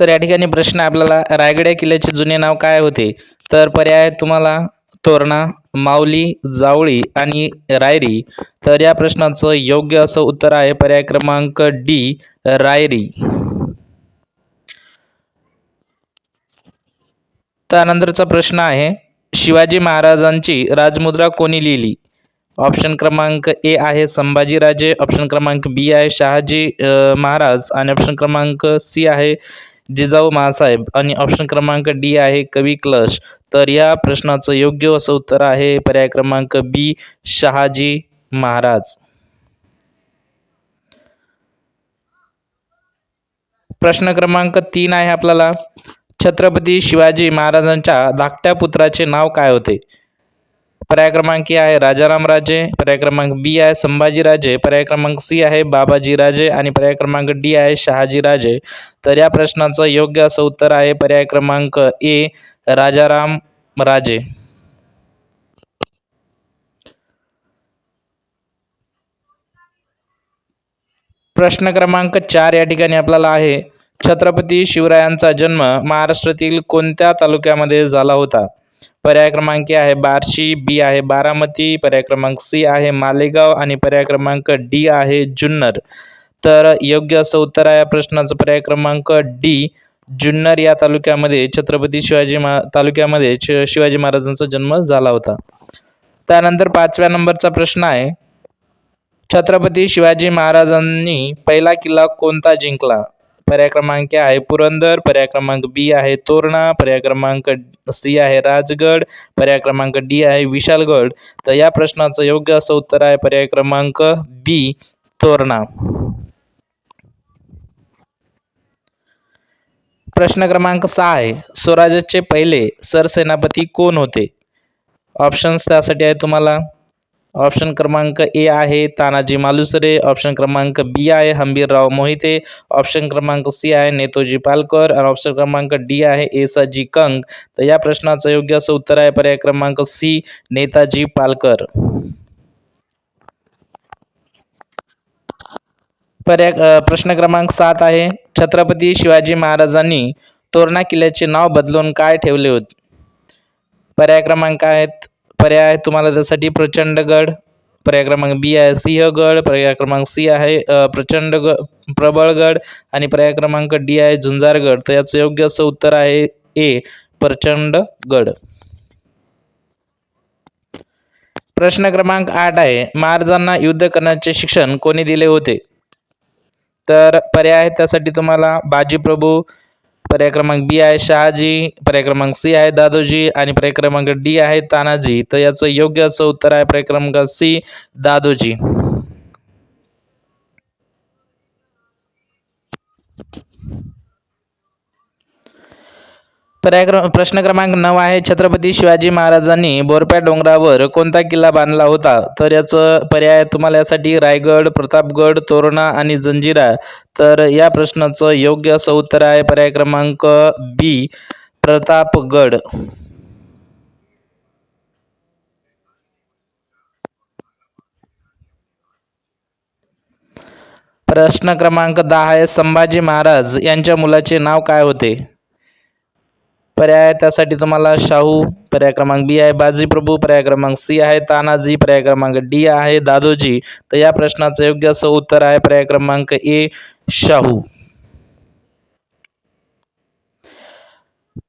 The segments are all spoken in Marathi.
तर या ठिकाणी प्रश्न आपल्याला. रायगड या किल्ल्याचे जुने नाव काय होते? तर पर्याय तुम्हाला तोरणा माऊली जावळी आणि रायरी. तर या प्रश्नाचं योग्य असं उत्तर आहे पर्याय क्रमांक डी रायरी. त्यानंतरचा प्रश्न आहे शिवाजी महाराजांची राजमुद्रा कोणी लिहिली? ऑप्शन क्रमांक ए आहे संभाजीराजे ऑप्शन क्रमांक बी आहे शहाजी महाराज आणि ऑप्शन क्रमांक सी आहे जिजाऊ महासाहेब आणि ऑप्शन क्रमांक डी आहे कवी क्लश. तर या प्रश्नाचं योग्य असं उत्तर आहे पर्याय क्रमांक बी शहाजी महाराज. प्रश्न क्रमांक तीन आहे आपल्याला. छत्रपती शिवाजी महाराजांच्या धाकट्या पुत्राचे नाव काय होते? पर्याय क्रमांक ए आहे राजाराम राजे पर्याय क्रमांक बी आहे संभाजीराजे पर्याय क्रमांक सी आहे बाबाजी राजे आणि पर्याय क्रमांक डी आहे शहाजी राजे. तर या प्रश्नाचं योग्य असं उत्तर आहे पर्याय क्रमांक ए राजाराम राजे. प्रश्न क्रमांक चार या ठिकाणी आपल्याला आहे छत्रपती शिवरायांचा जन्म महाराष्ट्रातील कोणत्या तालुक्यामध्ये झाला होता? पर्याय क्रमांक आहे बार्शी बी आहे बारामती पर्याय क्रमांक सी आहे मालेगाव आणि पर्याय क्रमांक डी आहे जुन्नर. तर योग्य असं उत्तर आहे या प्रश्नाचं. पर्याय क्रमांक डी जुन्नर या तालुक्यामध्ये छत्रपती शिवाजी मा तालुक्यामध्ये शिवाजी महाराजांचा जन्म झाला होता. त्यानंतर पाचव्या नंबरचा प्रश्न आहे छत्रपती शिवाजी महाराजांनी पहिला किल्ला कोणता जिंकला? पर्याय क्रमांक आहे पुरंदर पर्याय क्रमांक बी आहे तोरणा पर्याय क्रमांक सी आहे राजगड पर्याय क्रमांक डी आहे विशालगड. तर या प्रश्नाचं योग्य असं उत्तर आहे पर्याय क्रमांक बी तोरणा. प्रश्न क्रमांक सहा आहे स्वराज्याचे पहिले सरसेनापती कोण होते? ऑप्शन्स त्यासाठी आहे तुम्हाला. ऑप्शन क्रमांक ए आहे तानाजी मालुसरे. ऑप्शन क्रमांक बी आहे हंबीरराव मोहिते. ऑप्शन क्रमांक सी आहे नेतोजी पालकर आणि ऑप्शन क्रमांक डी आहे एसाजी कंग. तर या प्रश्नाचं योग्य असं उत्तर आहे. पर्याय क्रमांक सी नेताजी पालकर. पर्याय प्रश्न क्रमांक सात आहे. छत्रपती शिवाजी महाराजांनी तोरणा किल्ल्याचे नाव बदलून काय ठेवले होते? पर्याय क्रमांक आहेत पर्याय तुम्हाला त्यासाठी. प्रचंडगड पर्याय क्रमांक बी आहे सिंहगड पर्याय क्रमांक सी आहे प्रचंड ग प्रबळगड आणि पर्याय क्रमांक डी आहे झुंजारगड तर याचं योग्य असं उत्तर आहे ए प्रचंडगड प्रश्न क्रमांक आठ आहे महाराजांना युद्ध करण्याचे शिक्षण कोणी दिले होते? तर पर्याय आहे त्यासाठी तुम्हाला बाजीप्रभू पर्याय क्रमांक बी आहे शहाजी पर्याय क्रमांक सी आहे दादोजी आणि पर्याय क्रमांक डी आहे तानाजी. तर याचं योग्य असं उत्तर आहे पर्याय क्रमांक सी दादोजी. पर्याक्रम प्रश्न क्रमांक नऊ आहे छत्रपती शिवाजी महाराजांनी बोरप्या डोंगरावर कोणता किल्ला बांधला होता? तर याचं पर्याय तुम्हाला यासाठी रायगड प्रतापगड तोरणा आणि जंजिरा. तर या प्रश्नाचं योग्य असं उत्तर आहे पर्याय क्रमांक बी प्रतापगड. प्रश्न क्रमांक दहा आहे संभाजी महाराज यांच्या मुलाचे नाव काय होते? पर्याय त्यासाठी तुम्हाला शाहू पर्याय क्रमांक बी आहे बाजीप्रभू पर्याय क्रमांक सी आहे तानाजी पर्याय क्रमांक डी आहे दादोजी. तर या प्रश्नाचं योग्य असं उत्तर आहे पर्याय क्रमांक ए शाहू.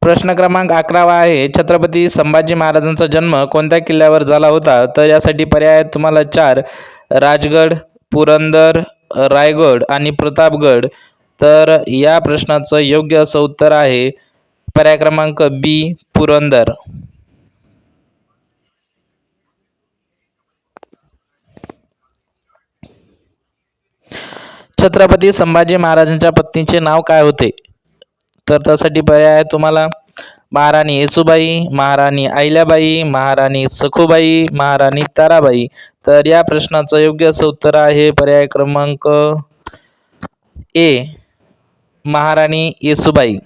प्रश्न क्रमांक अकरावा आहे छत्रपती संभाजी महाराजांचा जन्म कोणत्या किल्ल्यावर झाला होता? तर यासाठी पर्याय आहेत तुम्हाला चार राजगड पुरंदर रायगड आणि प्रतापगड. तर या प्रश्नाचं योग्य असं उत्तर आहे पर्याय क्रमांक बी पुरंदर. छत्रपती संभाजी महाराजांच्या पत्नीचे नाव काय होते? तर त्यासाठी पर्याय आहे तुम्हाला. महाराणी येसुबाई महाराणी अहिल्याबाई महाराणी सखुबाई महाराणी ताराबाई. तर या प्रश्नाचं योग्य असं उत्तर आहे पर्याय क्रमांक ए महाराणी येसुबाई.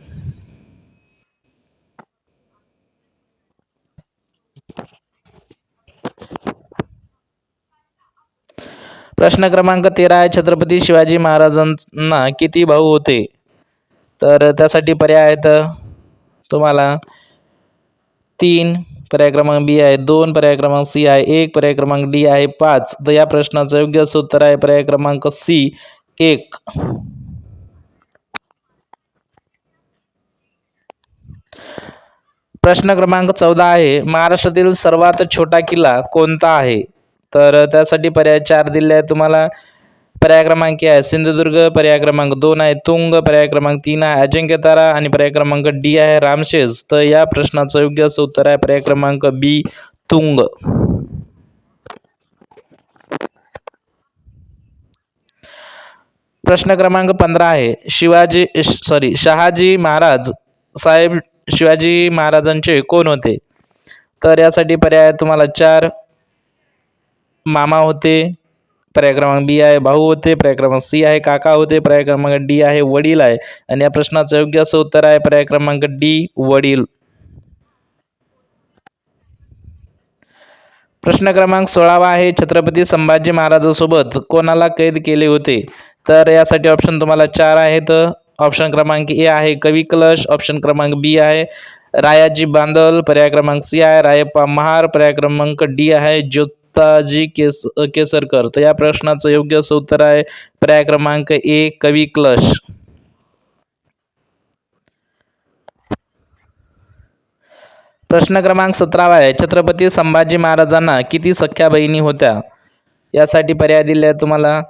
प्रश्न क्रमांक तेरा आहे छत्रपती शिवाजी महाराजांना किती भाऊ होते? तर त्यासाठी पर्याय आहेत तुम्हाला तीन. पर्याय क्रमांक बी आहे दोन. पर्याय क्रमांक सी आहे एक. पर्याय क्रमांक डी आहे पाच. तर या प्रश्नाचं योग्य उत्तर आहे पर्याय क्रमांक सी एक. प्रश्न क्रमांक चौदा आहे महाराष्ट्रातील सर्वात छोटा किल्ला कोणता आहे? तर त्यासाठी पर्याय चार दिले आहेत तुम्हाला. पर्याय क्रमांक आहे सिंधुदुर्ग पर्याय क्रमांक दोन आहे तुंग पर्याय क्रमांक तीन आहे अजिंक्यतारा आणि पर्याय क्रमांक डी आहे रामशेज. तर या प्रश्नाचं योग्य असं उत्तर आहे. पर्याय क्रमांक बी तुंग. प्रश्न क्रमांक पंधरा आहे. शिवाजी सॉरी शहाजी महाराज साहेब शिवाजी महाराजांचे कोण होते? तर यासाठी पर्याय तुम्हाला चार मामा होते पर्याय क्रमांक बी आहे भाऊ होते पर्याय क्रमांक सी आहे काका होते पर्याय क्रमांक डी आहे वडील आहे. आणि या प्रश्नाचं योग्य असं उत्तर आहे पर्याय क्रमांक डी वडील. प्रश्न क्रमांक सोळावा आहे छत्रपती संभाजी महाराजांसोबत कोणाला कैद केले होते? तर यासाठी ऑप्शन तुम्हाला चार आहेत. ऑप्शन क्रमांक ए आहे कवी कलश. ऑप्शन क्रमांक बी आहे रायाजी बांदल. पर्याय क्रमांक सी आहे रायप्पा महार. पर्याय क्रमांक डी आहे ताजी केस केसरकर. तर या प्रश्नाचं योग्य असं उत्तर आहे पर्याय क्रमांक ए कवी क्लश. प्रश्न क्रमांक सतरावा आहे. छत्रपती संभाजी महाराजांना किती सख्या बहिणी होत्या? यासाठी पर्याय दिले तुम्हाला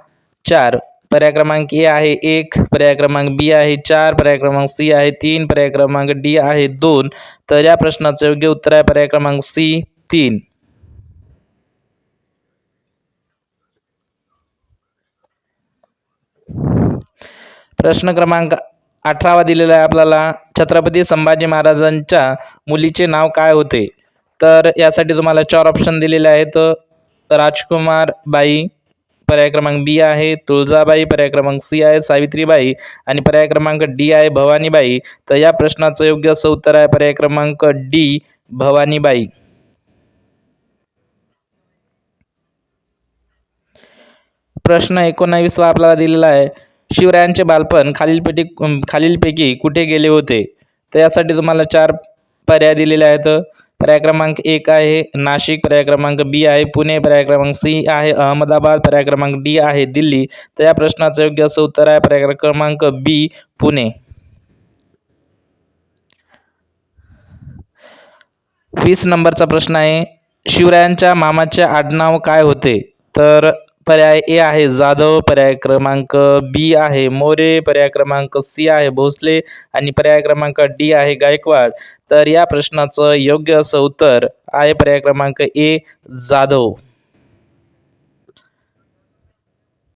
चार. पर्याय क्रमांक ए आहे एक पर्याय क्रमांक बी आहे चार पर्याय क्रमांक सी आहे तीन पर्याय क्रमांक डी आहे दोन. तर या प्रश्नाचं योग्य उत्तर आहे पर्याय क्रमांक सी तीन. प्रश्न क्रमांक अठरावा दिलेला आहे आपल्याला. छत्रपती संभाजी महाराजांच्या मुलीचे नाव काय होते? तर यासाठी तुम्हाला चार ऑप्शन दिलेले आहेत. राजकुमार बाई पर्याय क्रमांक बी आहे. तुळजाबाई पर्याय क्रमांक सी आहे. सावित्रीबाई आणि पर्याय क्रमांक डी आहे भवानीबाई. तर या प्रश्नाचं योग्य असं उत्तर आहे. पर्याय क्रमांक डी भवानीबाई. प्रश्न एकोणावीसवा आपल्याला दिलेला आहे. शिवरायांचे बालपण खालीलपैकी खालीलपैकी कुठे गेले होते? तर यासाठी तुम्हाला चार पर्याय दिलेले आहेत. पर्याय क्रमांक एक आहे नाशिक पर्याय क्रमांक बी आहे पुणे पर्याय क्रमांक सी आहे अहमदाबाद पर्याय क्रमांक डी आहे दिल्ली. तर या प्रश्नाचं योग्य असं उत्तर आहे. पर्याय क्रमांक बी पुणे. वीस नंबरचा प्रश्न आहे शिवरायांच्या मामाचे आडनाव काय होते? तर पर्याय ए आहे जाधव पर्याय क्रमांक बी आहे मोरे पर्याय क्रमांक सी आहे भोसले आणि पर्याय क्रमांक डी आहे गायकवाड. तर या प्रश्नाचं योग्य असं उत्तर आहे पर्याय क्रमांक ए जाधव.